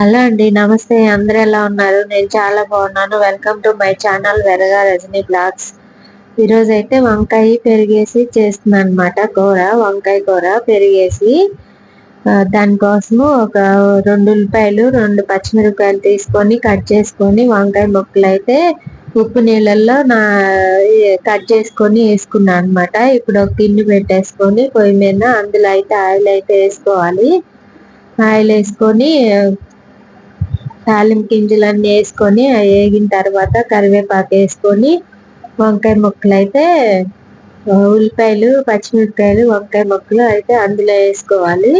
Hello అండి నమస్తే. అందరూ ఎలా ఉన్నారు? నేను చాలా బాగున్నాను. వెల్కమ్ టు మై ఛానల్ వెరగా రజనీ బ్లాగ్స్ ఈరోజు అయితే వంకాయ పెరిగేసి చేస్తున్నాను అనమాట కూర వంకాయ కూర పెరిగేసి దానికోసము ఒక రెండు ఉల్లిపాయలు రెండు పచ్చిమిరపకాయలు తీసుకొని కట్ చేసుకొని వంకాయ ముక్కలు అయితే ఉప్పు నీళ్ళల్లో నా కట్ చేసుకొని వేసుకున్నాను అనమాట ఇప్పుడు ఒక గిన్నె పెట్టేసుకొని పొయ్యి మీద అందులో అయితే ఆయిల్ అయితే వేసుకోవాలి. ఆయిల్ వేసుకొని తాలింపు గింజలన్నీ వేసుకొని వేగిన తర్వాత కరివేపాకు వేసుకొని వంకాయ ముక్కలు అయితే ఉల్లిపాయలు పచ్చిమిరపకాయలు వంకాయ ముక్కలు అయితే అందులో వేసుకోవాలి.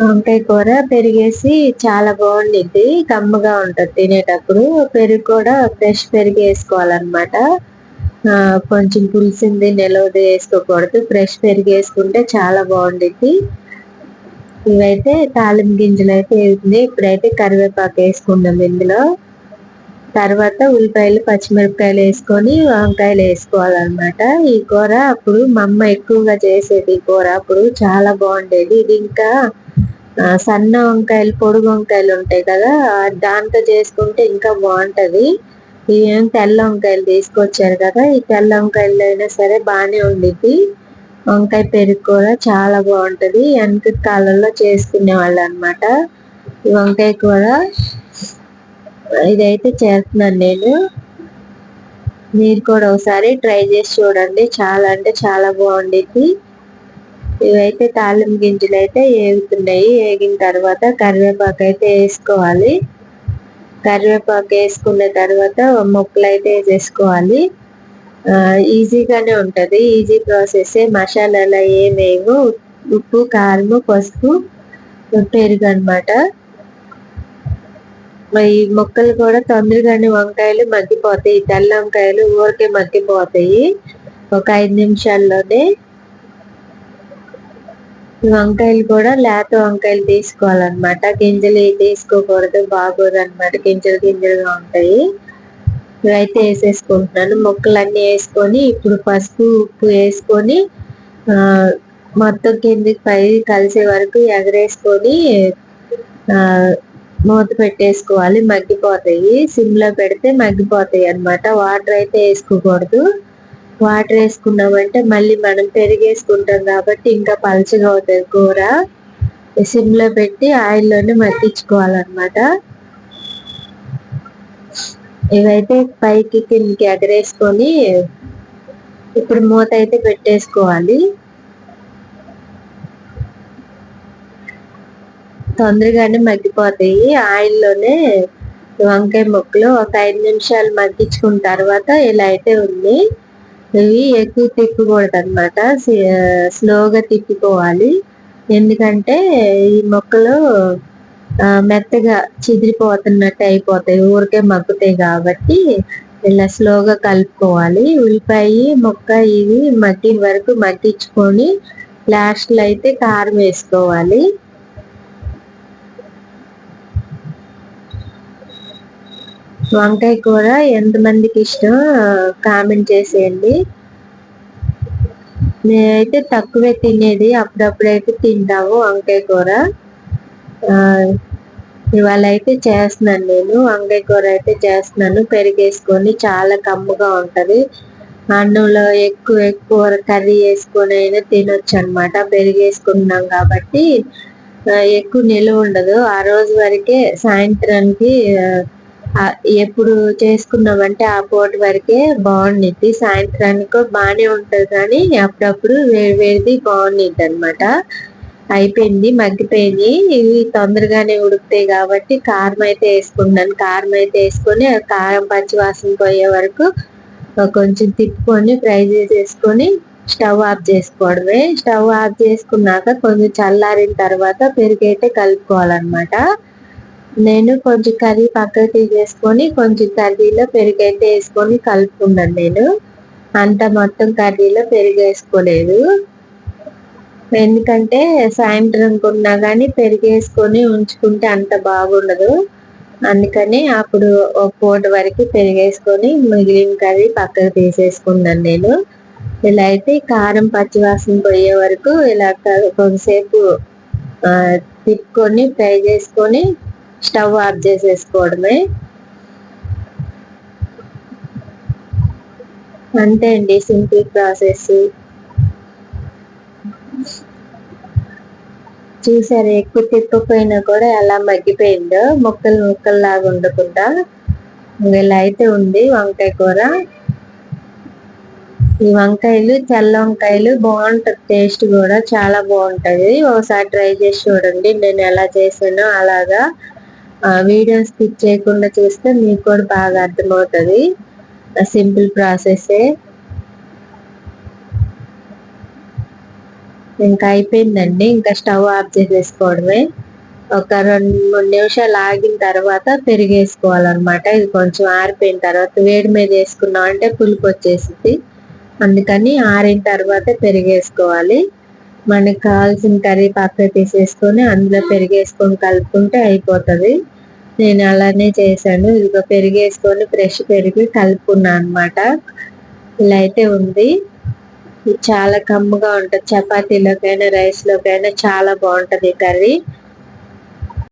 వంకాయ కూర పెరిగేసి చాలా బాగుండిద్ది కమ్మగా ఉంటుంది తినేటప్పుడు. పెరుగు కూడా ఫ్రెష్ పెరుగు వేసుకోవాలన్నమాట. కొంచెం పులిసింది నిలవది వేసుకోకూడదు ఫ్రెష్ పెరుగు వేసుకుంటే చాలా బాగుండిద్ది. ఇవైతే తాలింపు గింజలు అయితే వేస్తుంది ఇప్పుడైతే కరివేపాకు వేసుకున్నాం ఇందులో. తర్వాత ఉల్లిపాయలు పచ్చిమిరపకాయలు వేసుకొని వంకాయలు వేసుకోవాలన్నమాట. ఈ కూర అప్పుడు మా అమ్మ ఎక్కువగా చేసేది ఈ కూర. అప్పుడు చాలా బాగుండేది. ఇది ఇంకా సన్న వంకాయలు పొడుగు వంకాయలు ఉంటాయి కదా దాంతో చేసుకుంటే ఇంకా బాగుంటది. ఇవేం తెల్ల వంకాయలు తీసుకొచ్చారు కదా ఈ తెల్ల వంకాయలు అయినా సరే బాగానే ఉండిద్ది. వంకాయ పెరుగు కూర చాలా బాగుంటది. వెనక కాలంలో చేసుకునే వాళ్ళు అనమాట ఈ వంకాయ కూర ఇదైతే చేస్తున్నాను నేను. మీరు కూడా ఒకసారి ట్రై చేసి చూడండి. చాలా అంటే చాలా బాగుండేది ఇవైతే తాలింపు గింజలు అయితే వేగుతున్నాయి వేగిన తర్వాత కరివేపాకు అయితే వేసుకోవాలి. కరివేపాకు వేసుకున్న తర్వాత ముక్కలు అయితే వేసేసుకోవాలి. ఈజీగానే ఉంటది. ఈజీ ప్రాసెస్ మసాలాలు ఏమేమో ఉప్పు కారము పసుపు పెరుగు అనమాట ఈ మొక్కలు కూడా తొందరగానే వంకాయలు మగ్గిపోతాయి. తెల్ల వంకాయలు ఊరికే మగ్గిపోతాయి. ఒక ఐదు నిమిషాల్లోనే వంకాయలు కూడా లేత వంకాయలు తీసుకోవాలన్నమాట. గింజలు తీసుకోకూడదు బాగోదు అనమాట గింజలు గింజలుగా ఉంటాయి. ఇవైతే వేసేసుకుంటున్నాను. ముక్కలన్నీ వేసుకొని ఇప్పుడు పసుపు ఉప్పు వేసుకొని మొత్తం కిందికి పై కలిసే వరకు ఎగరేసుకొని మూత పెట్టేసుకోవాలి. మగ్గిపోతాయి. సిమ్లో పెడితే మగ్గిపోతాయి అన్నమాట. వాటర్ అయితే వేసుకోకూడదు. వాటర్ వేసుకున్నామంటే మళ్ళీ మనం పెరిగేసుకుంటాం కాబట్టి ఇంకా పలచగా అవుతుంది కూర. సిమ్లో పెట్టి ఆయిల్లోనే మగ్గించుకోవాలన్నమాట. ఇవైతే పైకి కిందకి ఎగరేసుకొని ఇప్పుడు మూత అయితే పెట్టేసుకోవాలి. తొందరగానే మగ్గిపోతాయి. ఆయిల్లోనే వంకాయ ముక్కలు ఒక ఐదు నిమిషాలు మగ్గించుకున్న తర్వాత ఇలా అయితే ఉంది. ఇవి ఎక్కువ తిప్పకూడదు అనమాట స్లోగా తిప్పుకోవాలి ఎందుకంటే ఈ మొక్కలు మెత్తగా చిదిరిపోతున్నట్టు అయిపోతాయి. ఊరికే మగ్గుతాయి కాబట్టి ఇలా స్లోగా కలుపుకోవాలి. ఉల్లిపాయ మొక్క ఇవి మగ్గిన వరకు మగ్గించుకొని లాస్ట్లో అయితే కారం వేసుకోవాలి. వంకాయ కూర ఎంతమందికి ఇష్టం? కామెంట్ చేసేయండి. నేనైతే తక్కువే తినేది. అప్పుడప్పుడైతే తింటాము వంకాయ కూర. ఇవాళ అయితే చేస్తున్నాను నేను వంకాయ కూర అయితే చేస్తున్నాను పెరిగేసుకొని చాలా కమ్ముగా ఉంటుంది. అన్నంలో ఎక్కువ ఎక్కువ కర్రీ వేసుకొని అయినా తినొచ్చు అనమాట పెరిగేసుకున్నాం కాబట్టి ఎక్కువ నిలువ ఉండదు. ఆ రోజు వరకే సాయంత్రానికి ఎప్పుడు చేసుకున్నామంటే ఆ పూట వరకే బాగుండిద్ది. సాయంత్రానికి బాగానే ఉంటుంది కానీ అప్పుడప్పుడు వేడి వేడిది బాగుండిద్ది అనమాట అయిపోయింది మగ్గిపోయింది ఇవి తొందరగానే ఉడుకుతాయి కాబట్టి కారం అయితే వేసుకున్నాను కారం అయితే వేసుకొని కారం పచ్చి వాసన పోయే వరకు కొంచెం తిప్పుకొని ఫ్రై చేసేసుకొని స్టవ్ ఆఫ్ చేసుకోవడమే. స్టవ్ ఆఫ్ చేసుకున్నాక కొంచెం చల్లారిన తర్వాత పెరుగైతే కలుపుకోవాలన్నమాట. నేను కొంచెం కర్రీ పక్కకు తీసేసుకొని కొంచెం కర్రీలో పెరుగైతే వేసుకొని కలుపుకున్నాను నేను. అంత మొత్తం కర్రీలో పెరుగు వేసుకోలేదు. ఎందుకంటే సాయంత్రం కొన్నా కానీ పెరిగేసుకొని ఉంచుకుంటే అంత బాగుండదు. అందుకని అప్పుడు ఒక పూట వరకు పెరిగేసుకొని మిగిలిన కర్రీ పక్కకు తీసేసుకున్నాను నేను. ఇలా అయితే కారం పచ్చివాసన పోయే వరకు ఇలా కొంతసేపు తిప్పుకొని ఫ్రై చేసుకొని స్టవ్ ఆఫ్ చేసేసుకోవడమే. అంతే అండి సింపుల్ ప్రాసెస్. చూసారు ఎక్కువ తిప్పపోయినా కూడా ఎలా మగ్గిపోయిందో. ముక్కలు ముక్కలు లాగా ఉండకుండా ఇలా అయితే ఉంది వంకాయ కూర. ఈ వంకాయలు తెల్ల వంకాయలు బాగుంటుంది టేస్ట్ కూడా చాలా బాగుంటుంది. ఒకసారి ట్రై చేసి చూడండి నేను ఎలా చేసానో అలాగా. వీడియో స్కిప్ చేయకుండా చూస్తే మీకు కూడా బాగా అర్థమవుతుంది. సింపుల్ ప్రాసెసే. ఇంకా అయిపోయిందండి ఇంకా స్టవ్ ఆఫ్ చేసేసుకోవడమే. ఒక రెండు మూడు నిమిషాలు ఆగిన తర్వాత పెరిగేసుకోవాలన్నమాట. ఇది కొంచెం ఆరిపోయిన తర్వాత వేడి మీద వేసుకున్నాం అంటే పులుపు వచ్చేసింది అందుకని ఆరిన తర్వాత పెరిగేసుకోవాలి. మనకి కావాల్సిన కర్రీ పక్క తీసేసుకొని అందులో పెరిగేసుకొని కలుపుకుంటే అయిపోతుంది. నేను అలానే చేశాను. ఇదిగో పెరిగేసుకొని ఫ్రెష్ పెరిగి కలుపుకున్నాను అనమాట ఇలా అయితే ఉంది. చాలా కమ్ముగా ఉంటుంది. చపాతీలోకైనా రైస్లోకైనా చాలా బాగుంటుంది కర్రీ.